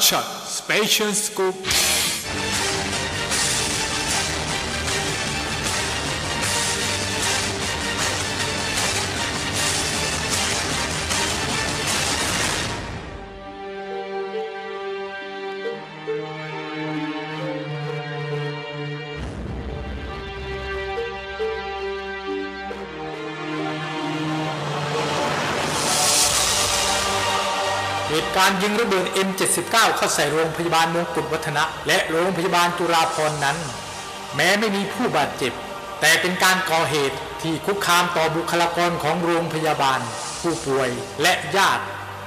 अच्छा। Special scope การยิงระเบิด M79 เข้าใส่โรงพยาบาลมงกุฎวัฒนะ และโรงพยาบาลจุฬาภรณ์นั้น แม้ไม่มีผู้บาดเจ็บ แต่เป็นการก่อเหตุที่คุกคามต่อบุคลากรของโรงพยาบาล ผู้ป่วยและญาติ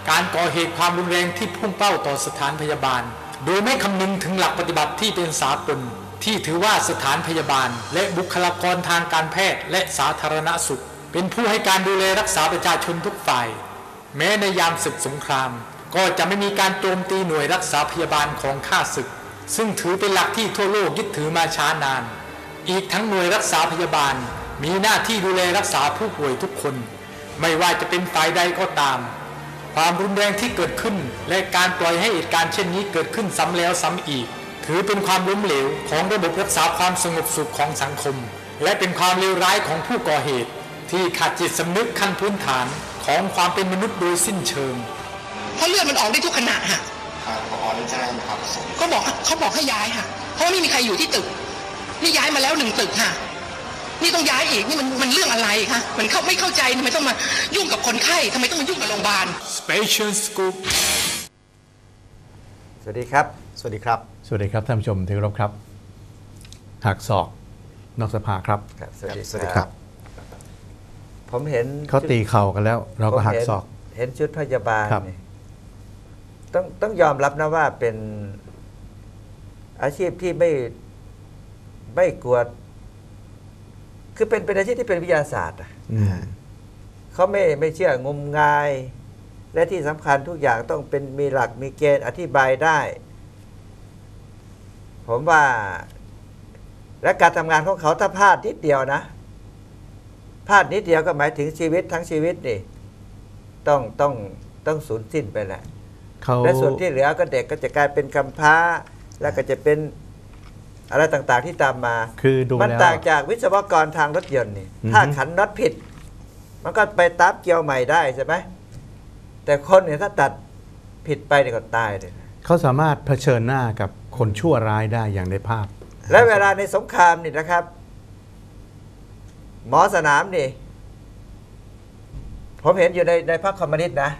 การก่อเหตุความรุนแรงที่พุ่งเป้าต่อสถานพยาบาล โดยไม่คำนึงถึงหลักปฏิบัติที่เป็นสากลที่ถือว่าสถานพยาบาล และบุคลากรทางการแพทย์และสาธารณสุข เป็นผู้ให้การดูแลรักษาประชาชนทุกฝ่าย แม้ในยามศึกสงคราม ก็จะไม่มีการโจมตีหน่วยรักษาพยาบาลของข้าศึก ซึ่งถือเป็นหลักที่ทั่วโลกยึดถือมาช้านาน อีกทั้งหน่วยรักษาพยาบาลมีหน้าที่ดูแลรักษาผู้ป่วยทุกคน ไม่ว่าจะเป็นฝ่ายใดก็ตาม ความรุนแรงที่เกิดขึ้น และการปล่อยให้เหตุการณ์เช่นนี้เกิดขึ้นซ้ำแล้วซ้ำอีก ถือเป็นความล้มเหลวของระบบรักษาความสงบสุขของสังคม และเป็นความเลวร้ายของผู้ก่อเหตุ ที่ขาดจิตสำนึกขั้นพื้นฐานของความเป็นมนุษย์โดยสิ้นเชิง เพราะเลือดมันออกได้ทุกขณะฮะทางพอได้แจ้งนะครับส่งก็บอกเขาบอกให้ย้ายฮะเพราะว่าไม่มีใครอยู่ที่ตึก นี่ย้ายมาแล้วหนึ่งตึกฮะนี่ต้องย้ายอีกนี่มันมันเรื่องอะไรคะมันเข้าไม่เข้าใจทำไมต้องมายุ่งกับคนไข้ทำไมต้องมายุ่งกับโรงพยาบาล Special Scoop สวัสดีครับ สวัสดีครับ สวัสดีครับท่านผู้ชมที่เคารพครับหักศอกนอกสภาครับครับสวัสดีสวัสดีครับ ผมเห็นเขาตีเข่ากันแล้ว เราก็หักศอกผมเห็นเห็นชุดพยาบาลครับนี่ ต้องต้องยอมรับนะว่าเป็นอาชีพที่ไม่ไม่กลัวคือเป็นเป็นอาชีพที่เป็นวิทยาศาสตร์อะอืมเขาไม่ไม่เชื่องมงาย และที่สำคัญทุกอย่างต้องเป็นมีหลักมีเกณฑ์อธิบายได้ ผมว่า และการทำงานของเขาถ้าพลาดนิดเดียวนะพลาดนิดเดียวก็หมายถึงชีวิตทั้งชีวิตนี่ ต้องต้องต้องสูญสิ้นไปแหละ เขาและส่วนที่เหลือก็เด็กก็จะกลายเป็นกำพร้า แล้วก็จะเป็นอะไรต่างๆที่ตามมา คือดูมันแล้วต่างจากวิศวกรทางรถยนต์นี่อือฮึถ้าขันน็อตผิด มันก็ไปตับเกี่ยวใหม่ได้ใช่ไหมแต่คนเนี่ยถ้าตัดผิดไปเนี่ยก็ตายเลยนะเขาสามารถเผชิญหน้ากับคนชั่วร้ายได้อย่างในภาพ และเวลาในสงครามนี่นะครับ หมอสนามนี่ ผมเห็นอยู่ในในพรรคคอมมิวนิสต์นะ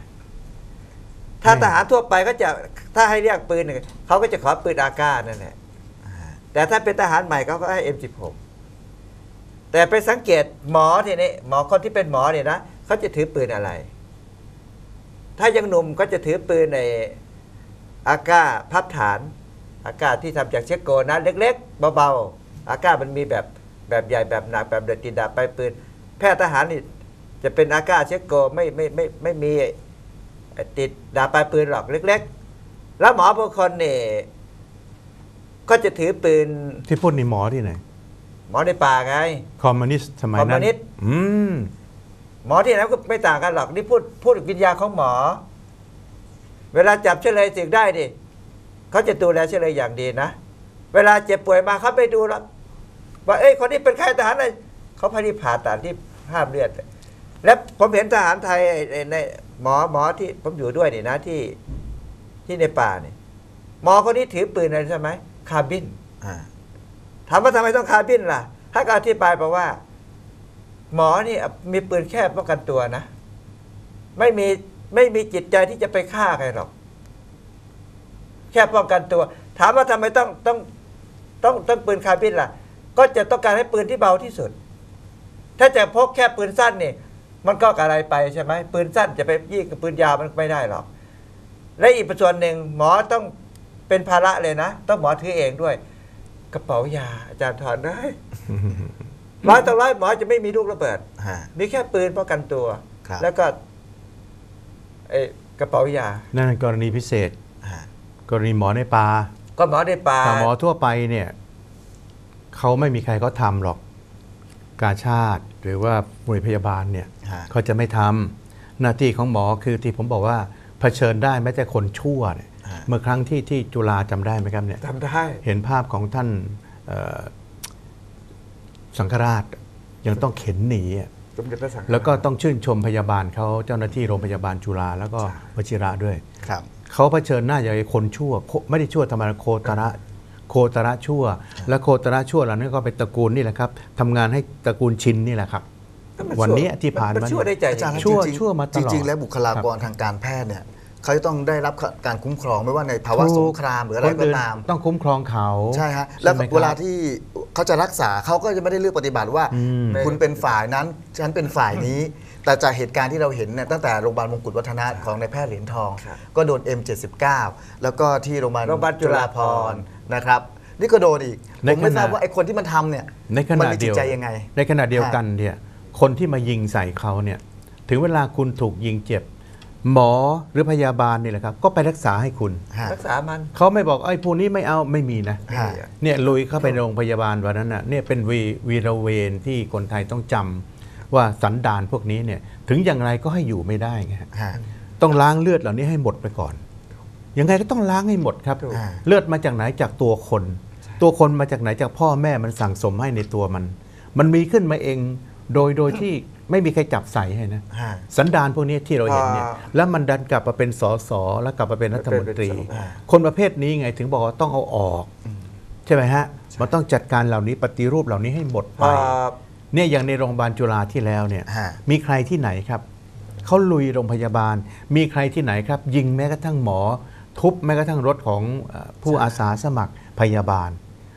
ถ้าทหารทั่วไปก็จะถ้าให้เรียกปืนเนี่ยเขาก็จะขอปืนอากาศนั่นแหละแต่ถ้าเป็นทหารใหม่เขาก็ให้ M16 แต่ไปสังเกตหมอทีนี้หมอคนที่เป็นหมอเนี่ยนะเขาจะถือปืนอะไร ถ้ายังหนุ่มก็จะถือปืนในอาก้าพับฐาน อากาศที่ทำจากเช็กโกนะเล็ก ๆ เบาๆอาก้ามันมีแบบแบบใหญ่แบบหนักแบบเดือดติดดาบไปปืน แพทย์ทหารนี่จะเป็นอาก้าเช็กโกไม่ไม่ไม่ไม่มี ติดดาบปลายปืนหรอกเล็ก ๆ แล้วหมอบางคนเนี่ยก็จะถือปืนที่พูดนี่หมอที่ไหน หมอในป่าไง คอมมิวนิสต์สมัยคอมมินั้วนนิสต์ อืม หมอที่ไหนก็ไม่ต่างกันหรอกนี่พูดพูดวิญญาณของหมอ เวลาจับเฉลยสิ่งได้ดิเขาจะดูแลเฉลยอย่างดีนะ เวลาเจ็บป่วยมาเขาไปดูแล้วว่าเอ้ยคนนี้เป็นใครทหารอะไรเขาพาที่ผ่าตัดที่ห้ามเลือด แล้วผมเห็นทหารไทยไอ้ไอ้ในหมอหมอที่ผมอยู่ด้วยนี่นะที่ที่ในป่านี่หมอคนนี้ถือปืนอะไรใช่ไหมคาร์บินอ่าถามว่าทำไมต้องคาร์บินล่ะถ้าก็อธิบายไปว่า หมอนี่มีปืนแค่ป้องกันตัวนะ ไม่มีไม่มีจิตใจที่จะไปฆ่าใครหรอก แค่ป้องกันตัว ถามว่าทำไมต้องต้องต้องต้องปืนคาร์บินล่ะ ก็จะต้องการให้ปืนที่เบาที่สุด ถ้าจะพกแค่ปืนสั้นนี่ มันก็กระไรไปใช่ไหมปืนสั้นจะไปยี่งกับปืนยาวมันไม่ได้หรอก และอีกส่วนหนึ่งหมอต้องเป็นภาระเลยนะ ต้องหมอถือเองด้วย กระเป๋ายาอาจารย์ถอนได้ร้อยต่อร้อยหมอจะไม่มีลูกระเบิดฮะมีแค่ปืนป้องกันตัวครับแล้วก็เอ้กระเป๋ายา นั่นกรณีพิเศษฮะกรณีหมอในป่าก็หมอในป่าแต่หมอทั่วไปเนี่ยเขาไม่มีใครเขาทำหรอก กาชาติ หรือว่าหน่วยพยาบาลเนี่ยฮะเขาจะไม่ทำหน้าที่ของหมอคือที่ผมบอกว่าเผชิญได้แม้แต่คนชั่วเนี่ยเมื่อครั้งที่ที่จุฬาจำได้ไหมครับเนี่ยทำได้เห็นภาพของท่านเอ่อสังฆราชยังต้องเข็นหนีอะสมเด็จพระสังฆราชแล้วก็ต้องชื่นชมพยาบาลเขาเจ้าหน้าที่โรงพยาบาลจุฬาแล้วก็วชิระด้วยครับเขาเผชิญหน้าอย่างไอ้คนชั่วโคไม่ได้ชั่วธรรมดาโคตระ โคตระชั่ว และโคตระชั่วเหล่านั้นก็เป็นตระกูลนี่แหละครับทำงานให้ตระกูลชินนี่แหละครับมัวันนี้ชั่ที่ผ่านมันมาชั่วได้ใจอาจารย์ชั่วจริงๆชั่วมาตลอดจริงๆ แล้วบุคลากรทางการแพทย์เนี่ยเขาจะต้องได้รับการคุ้มครองไม่ว่าในภาวะสงครามหรืออะไรคนก็อื่นตาม ต้องคุ้มครองเขาใช่ฮะแล้วใช่ไหมครับเวลาที่เขาจะรักษาเขาก็จะไม่ได้เลือกปฏิบัติว่าอืมคุณเป็นฝ่ายนั้นฉันเป็นฝ่ายนี้แต่จากเหตุการณ์ที่เราเห็นเนี่ยตั้งแต่โรงพยาบาลมงกุฎวัฒนะของนายแพทย์เหรียญทองครับก็โดน M79 แล้วก็ที่โรงพยาบาลโรงพยาบาลจุฬาภรณ์ นะครับนี่ก็โดนอีกในผมไม่ขณะ ทราบว่าไอ้คนที่มันทำเนี่ยในขมัณะมีเดีจิตยวใจยังไง ในขณะเดียวกันเนี่ยคนที่มายิงใส่เขาเนี่ยถึงเวลาคุณถูกยิงเจ็บ หมอหรือพยาบาลนี่แหละครับ ก็ไปรักษาให้คุณ ฮะ รักษามัน เขาไม่บอกไอ้พวกนี้ไม่เอาไม่มีนะฮะ เนี่ยลุยเข้าไปโรงพยาบาลวันนั้นน่ะเนี่ยเป็นวีวีระเวนที่คนไทยต้องจำว่าสันดานพวกนี้เนี่ยถึงอย่างไรก็ให้อยู่ไม่ได้ไงฮะฮะต้องล้างเลือดเหล่านี้ให้หมดไปก่อน ยังไงก็ต้องล้างให้หมดครับถูกเลือดมาจากไหนจากตัวคน ตัวคนมาจากไหนจากพ่อแม่มันสั่งสมให้ในตัวมัน มันมีขึ้นมาเองโดยโดยที่ไม่มีใครจับใส่ให้นะฮะสันดานพวกนี้ที่เราเห็นเนี่ยอ่าแล้วมันดันกลับมาเป็นสสแล้วกลับมาเป็นรัฐมนตรีเป็นเป็นสคนประเภทนี้ไงถึงบอกว่าต้องเอาออกใช่ไหมฮะมันต้องจัดการเหล่านี้ปฏิรูปเหล่านี้ให้หมดพไปอเนี่ยอย่างในโรงพยาบาลจุฬาที่แล้วเนี่ยฮะมีใครที่ไหนครับเขาลุยโรงพยาบาล มีใครที่ไหนครับ ยิงแม้กระทั่งหมอ ทุบแม้กระทั่งรถของเอ่อผู้อาสาสมัครพยาบาล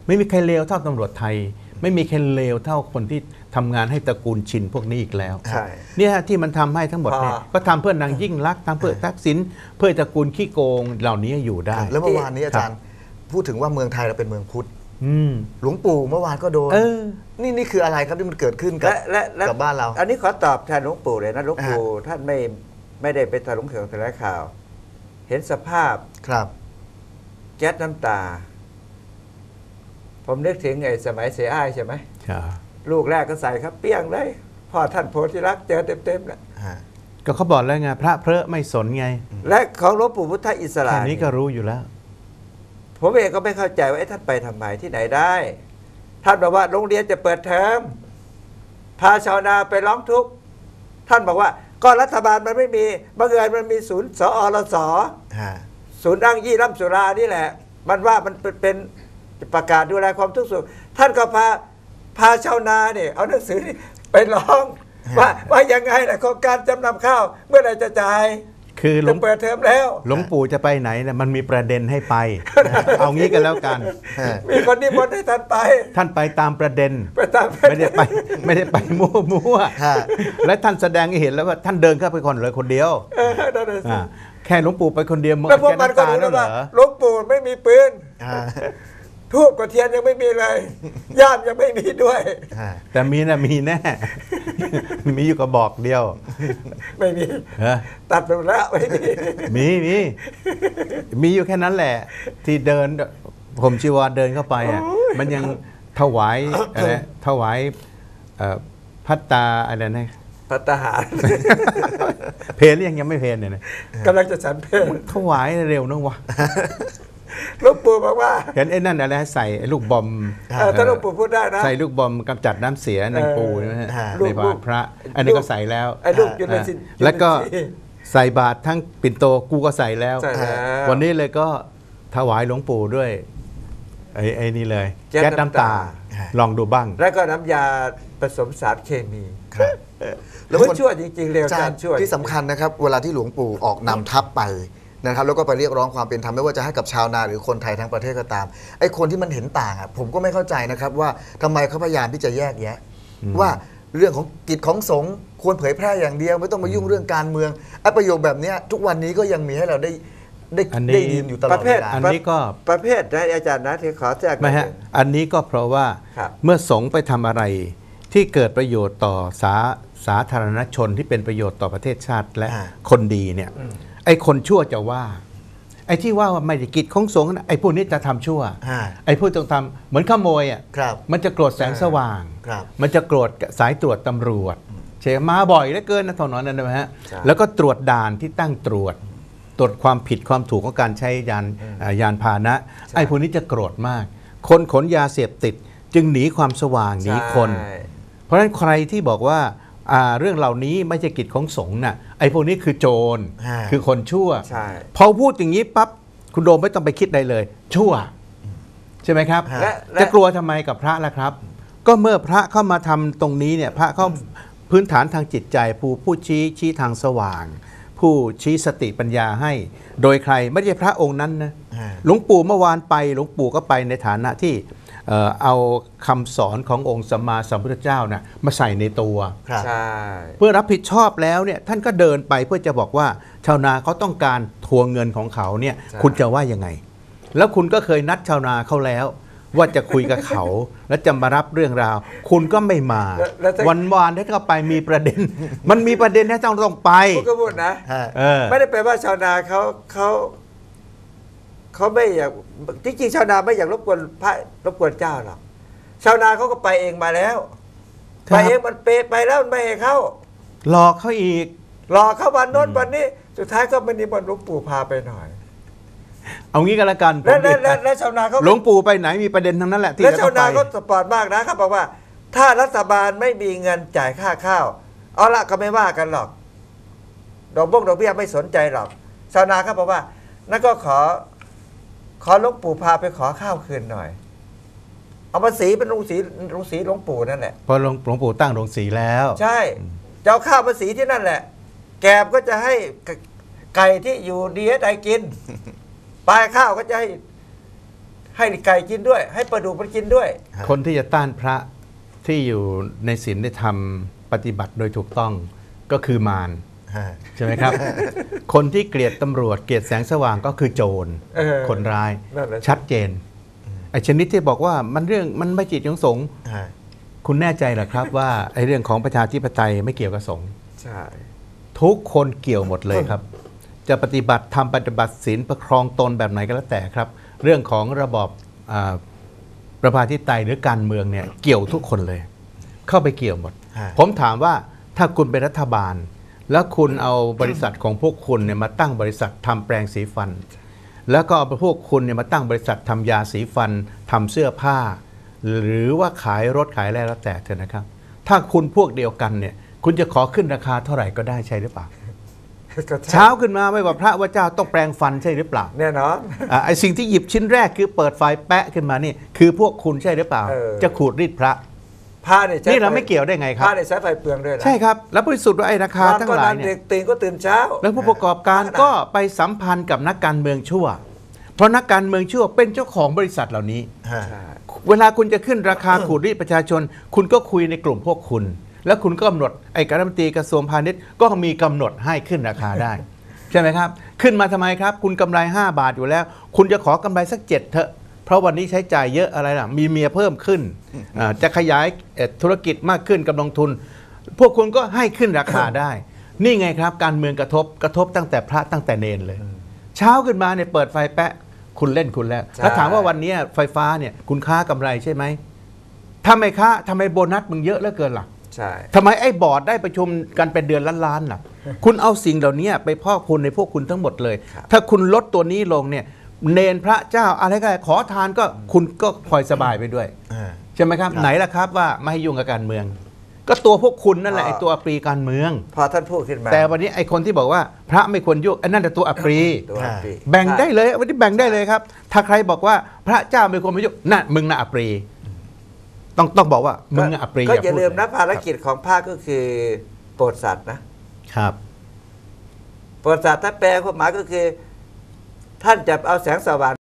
ไม่มีใครเลวเท่าตำรวจไทย ไม่มีใครเลวเท่าคนที่ทำงานให้ตระกูลชินพวกนี้อีกแล้วใช่เนี่ยที่มันทำให้ทั้งหมดเนี่ยพอก็ทำเพื่อนางยิ่งรักษณ์ทำเพื่อทักษิณเพื่อตระกูลขี้โกงเหล่านี้อยู่ได้ แล้วเมื่อวานนี้อาจารย์พูดถึงว่าเมืองไทยเราเป็นเมืองพุทธอืมหลวงปู่เมื่อวานก็โดนเออนี่นี่คืออะไรครับที่มันเกิดขึ้นกับและและและกับบ้านเรา อันนี้ขอตอบแทนหลวงปู่เลยนะหลวงปู่ท่านไม่ไม่ได้ไปแถลงข่าวแถลงข่าว เห็นสภาพครับแก๊สน้ำตา ผมนึกถึงไอ้สมัยเสียอ้ายใช่ไหมใช่ลูกแรกก็ใส่ครับ เปี้ยงเลยพ่อท่านโพธิรักษ์เจอเต็มๆนะฮะก็เขาบอกแล้วไงพระเพระไม่สนไง และของหลวงปู่พุทธอิสระแค่นี้เนี่ยก็รู้อยู่แล้ว ผมเองก็ไม่เข้าใจว่าเอ๊ะท่านไปทำไมที่ไหนได้ ท่านบอกว่าโรงเรียนจะเปิดเทอมพาชาวนาไปร้องทุกข์ท่านบอกว่า ก็รัฐบาลมันไม่มีบังเอิญมันมีศูนย์สอรสฮะศูนย์อ้างยี่ร่ำสุรานี่แหละ มันว่ามันเป็นเป็นประกาศดูแลความทุกข์สุข ท่านก็พาพาชาวนาเนี่ยเอาหนังสือนี่ไปร้องว่าว่ายังไงนะโครงการจำนำข้าวเมื่อไหรจะจ่าย คือหลจะวงเปิดเทอมแล้ว หลวงปู่จะไปไหนนะมันมีประเด็นให้ไป เอางี้กันแล้วกันฮะมีคนนิมนต์ให้ท่านไป ท่านไปตามประเด็น ไปตามไม่ได้ไปไม่ได้ไปมั่วมั่วฮะ และท่านแสดงให้เห็นแล้วว่าท่านเดินเข้าไปคนเลยคนเดียวเออนั่นน่ะสิอ่าแค่หลวงปู่ไปคนเดียวแล้วพวกมันก็แน้ำตารู้แล้แล้ววเหรว่าอหลวงปู่ไม่มีปืนฮะ ทูบกับเทียนยังไม่มีเลยย่ามยังไม่มีด้วยฮะแต่มีนะมีแน่ มีอยู่กระบอกเดียวไม่มีเออตัดไปหมดแล้วไม่มีมีมีมีอยู่แค่นั้นแหละ ที่เดินผมชีวาเดินเข้าไปอะมันยังถวายอะไรถวายเอ่อพัตตาอะไรนะพัตหารเพลหรือยังยังไม่เพลเนี่ยนะกำลังจะฉันเพลถวายเร็วนึงวะ หลวงปู่บอกว่าเห็นไอ้นั่นอะไรใส่ไอ้ลูกบอมเออถ้าหลวงปู่พูดได้นะ ใส่ลูกบอมกำจัดน้ำเสียในปูใช่ไหมฮะเออลูในกบาทพระ อันนี้ก็ใส่แล้วไอ้ลูกอยู่ในสินอ่าแล้วก็ใส่บาตรทั้งปิ่นโตกูก็ใส่แล้วใส่แล้ว วันนี้เลยก็ถวายหลวงปู่ด้วยไอ้ไอ้นี่เลยแก๊สแก๊สน้ำตาน้ำตาลองดูบ้าง แล้วก็น้ำยาผสมสารเคมีครับแล้วมันชั่วจริงๆเร็วอาจาการรย์ชั่วที่สำคัญนะครับ เวลาที่หลวงปู่ออกนำทัพไป นะครับแล้วก็ไปเรียกร้องความเป็นธรรมไม่ว่าจะให้กับชาวนาหรือคนไทยทั้งประเทศก็ตามไอ้คนที่มันเห็นต่างอะผมก็ไม่เข้าใจนะครับว่าทำไมเขาพยายามที่จะแยกแยะ ว่าเรื่องของกิจของสงฆ์ควรเผยแพร่อย่างเดียว ไม่ต้องมายุ่งเรื่องการเมืองไอ้ประโยคแบบเนี้ยทุกวันนี้ก็ยังมีให้เราได้ได้อันนี้ ได้ยินอยู่ตลปอดระเภเวทลา อันนี้ก็ ประเภทนะอาจารย์นะที่ขอแทรกไม่ฮะหน่อยอันนี้ก็เพราะว่าครับ เมื่อสงฆ์ไปทำอะไรที่เกิดประโยชน์ต่อสาสาธารณชนที่เป็นประโยชน์ต่อประเทศชาติและอ่า คนดีเนี่ย ไอ้คนชั่วจะว่า ไอ้ที่ว่าว่าไม่ได้กิจของสงฆ์นะไอ้พวกนี้จะทำชั่ว อ่า ไอ้พวกต้องทำเหมือนขโมยอะครับ มันจะโกรธแสงสว่าง ครับ มันจะโกรธสายตรวจตำรวจเชมาบ่อยเหลือเกินนะถนนนั้นนะฮะใช่แล้วก็ตรวจด่านที่ตั้งตรวจ ตรวจความผิดความถูกของการใช้ยานอืมอ่ายานพาหนะใช่ไอ้พวกนี้จะโกรธมาก คนขนยาเสพติดจึงหนีความสว่างหนีคนใช่เพราะฉะนั้นใครที่บอกว่าอ่าเรื่องเหล่านี้ไม่ใช่กิจของสงฆ์น่ะ ไอ้พวกนี้คือโจรอ่าคือคนชั่วใช่พอพูดอย่างนี้ปั๊บคุณโดมไม่ต้องไปคิดใดเลย ชั่ว ใช่ไหมครับฮะและและจะกลัวทำไมกับพระล่ะครับ ก็เมื่อพระเข้ามาทำตรงนี้เนี่ยพระเขาพื้นฐานทางจิตใจ ผู้ผู้ชี้ชี้ทางสว่าง ผู้ชี้สติปัญญาให้ โดยใครไม่ใช่พระองค์นั้นนะอ่าหลวงปู่เมื่อวานไปหลวงปู่ก็ไปในฐานะที่ เอ่อเอาคำสอนขององค์สัมมาสัมพุทธเจ้านะมาใส่ในตัวครับใช่เพื่อรับผิดชอบแล้วเนี่ยท่านก็เดินไปเพื่อจะบอกว่าชาวนาเขาต้องการทวงเงินของเขาเนี่ยคุณจะว่ายังไง แล้วคุณก็เคยนัดชาวนาเขาแล้ว ว่าจะคุยกับเขาและจะมารับเรื่องราว คุณก็ไม่มาแล้วแล้วถ้าวันวานที่เขาไปมีประเด็น มันมีประเด็นที่ต้องต้องไปพูดก็พูดนะฮะเออไม่ได้แปลว่าชาวนาเขาเขา เขาไม่อยากจริงๆชาวนาไม่อยากรบกวนพระรบกวนเจ้าหรอกชาวนาเขาก็ไปเองมาแล้วครับ ไปเองมันเปไปแล้วมันไม่ให้เข้าหลอกเขาอีกรอเข้าวันโน้นวันนี้ สุดท้ายก็มันนิมนต์หลวงปู่พาไปหน่อย เอางี้กันละกันผมแล้วแล้วแล้วแล้วชาวนาเขาหลวงปู่ไปไหนมีประเด็นทั้งนั้นแหละที่แล้วจะชาต้วองนาไปก็สปอร์ตมากนะเขาบอกว่า ถ้ารัฐบาลไม่มีเงินจ่ายค่าข้าว เอาละก็ไม่ว่ากันหรอก ดอกบงดอกเบี้ยไม่สนใจหรอก ชาวนาเขาบอกว่านั่นก็ขอ ขอหลวงปู่พาไปขอข้าวคืนหน่อย เอามาสีเป็นลุงสีลุงสีหลวงปู่นั่นแหละเพอหลวงหลวงปู่ตั้งโรงสีแล้ว ใช่จะเอาข้าวมาสีที่นั่นแหละ แกบก็จะให้ไก่ไก่ที่อยู่ดีเอสไอกินปลายข้าวก็จะให้ให้ไก่กินด้วย ให้ปลาดุกมันกินด้วย คนที่จะต้านพระที่อยู่ในศีลในธรรมปฏิบัติโดยถูกต้องก็คือมารฮะ ใช่ไหมครับ คนที่เกลียดตำรวจเกลียดแสงสว่างก็คือโจรเออคนร้ายนั่นแหละชัดเจนไอ้ชนิดที่บอกว่ามันเรื่องมันไม่จิตของสงฆ์ฮะคุณแน่ใจเหรอครับว่าไอ้เรื่องของประชาธิปไตยไม่เกี่ยวกับสงฆ์ใช่ทุกคนเกี่ยวหมดเลยครับ จะปฏิบัติทำปฏิบัติศีลประครองตนแบบไหนก็แล้วแต่ครับ เรื่องของระบอบอาประชาธิปไตยหรือการเมืองเนี่ยเกี่ยวทุกคนเลย เข้าไปเกี่ยวหมดฮะผมถามว่าถ้าคุณเป็นรัฐบาล แล้วคุณเอาบริษัทของพวกคุณเนี่ยมาตั้งบริษัททำแปรงสีฟัน แล้วก็เอาพวกคุณเนี่ยมาตั้งบริษัททำยาสีฟันทำเสื้อผ้า หรือว่าขายรถขายอะไรแล้วแต่เถอะนะครับ ถ้าคุณพวกเดียวกันเนี่ย คุณจะขอขึ้นราคาเท่าไหร่ก็ได้ใช่หรือเปล่าก็ใช่เช้าขึ้นมาไม่ว่าพระว่าเจ้าต้องแปลงฟันใช่หรือเปล่าแน่นอนอะไอสิ่งที่หยิบชิ้นแรกคือเปิดไฟแปะขึ้นมานี่ คือพวกคุณใช่หรือเปล่าเออจะขูดรีดพระ ผ้าเนี่ยใช้นี่เราฟไม่เกี่ยวได้ไงครัผ้าบเนี่ยใช้ไฟเปลืองด้วยนะใช่ครับ แล้วบริสุทธิ์ว่าไอ้ราคาทั้งหลายนเนี่เด็ยกตื่นก็ตื่นเช้า แล้วผู้ประกอบการก็ไปสัมพันธ์กับนักการเมืองชั่ว เพราะนักการเมืองชั่วเป็นเจ้าของบริษัทเหล่านี้ฮะใช่เวลาคุณจะขึ้นราคาขูดรีดประชาชน คุณก็คุยในกลุ่มพวกคุณ แล้วคุณก็กำหนดไอ้การรัฐมนตรีกระทรวงพาณิชย์ก็มีกำหนดให้ขึ้นราคาได้ใช่ไหมครับ ขึ้นมาทำไมครับ คุณกำไร 5 บาทอยู่แล้ว คุณจะขอกำไรสักเจ็ดเถอะเพราะวันนี้ใช้จ่ายเยอะอะไรล่ะ มีเมียเพิ่มขึ้นอ่า จะขยายเอ่อธุรกิจมากขึ้นกำลังทุน พวกคุณก็ให้ขึ้นราคาได้ นี่ไงครับ การเมืองกระทบกระทบตั้งแต่พระตั้งแต่เนนเลย เช้าขึ้นมาเนี่ยเปิดไฟแปะคุณเล่นคุณแล้วใช่ถ้าถามว่าวันนี้ไฟฟ้าเนี่ยคุณค้ากำไรใช่ไหมถ้าไม่ค้าทำไมโบนัสมึงเยอะเหลือเกินล่ะใช่ทำไมไอ้บอร์ดได้ประชุมกันเป็นเดือนล้านๆล่ะ คุณเอาสิ่งเหล่านี้ไปพอกพูนในพวกคุณทั้งหมดเลย ถ้าคุณลดตัวนี้ลงเนี่ย เนนพระเจ้าอะไรก็ได้ขอทานก็คุณก็พลอยสบายไปด้วย อ่า ใช่ไหมครับ ไหนล่ะครับว่าไม่ให้ยุ่งกับการเมือง ก็ตัวพวกคุณนั่นแหละไอ้ตัวอัปรีการเมือง พอท่านพูดขึ้นมาแต่วันนี้ไอ้คนที่บอกว่าพระไม่ควรยุ่งไอ้นั่นแต่ตัวอัปรี ตัวอ่าปีแบ่งได้เลยวันนี้แบ่งได้เลยครับ ถ้าใครบอกว่าพระเจ้าไม่ควรมายุ่งนั่นมึงน่ะอัปรี ต้องต้องบอกว่ามึงน่ะอัปรีก็อย่าพูดลืมนะเภารกิจของภาคก็คือโปรดสัตว์นะครับ โปรดสัตว์ถ้าแปลความหมายก็คือ ท่านจะเอาแสงสว่าง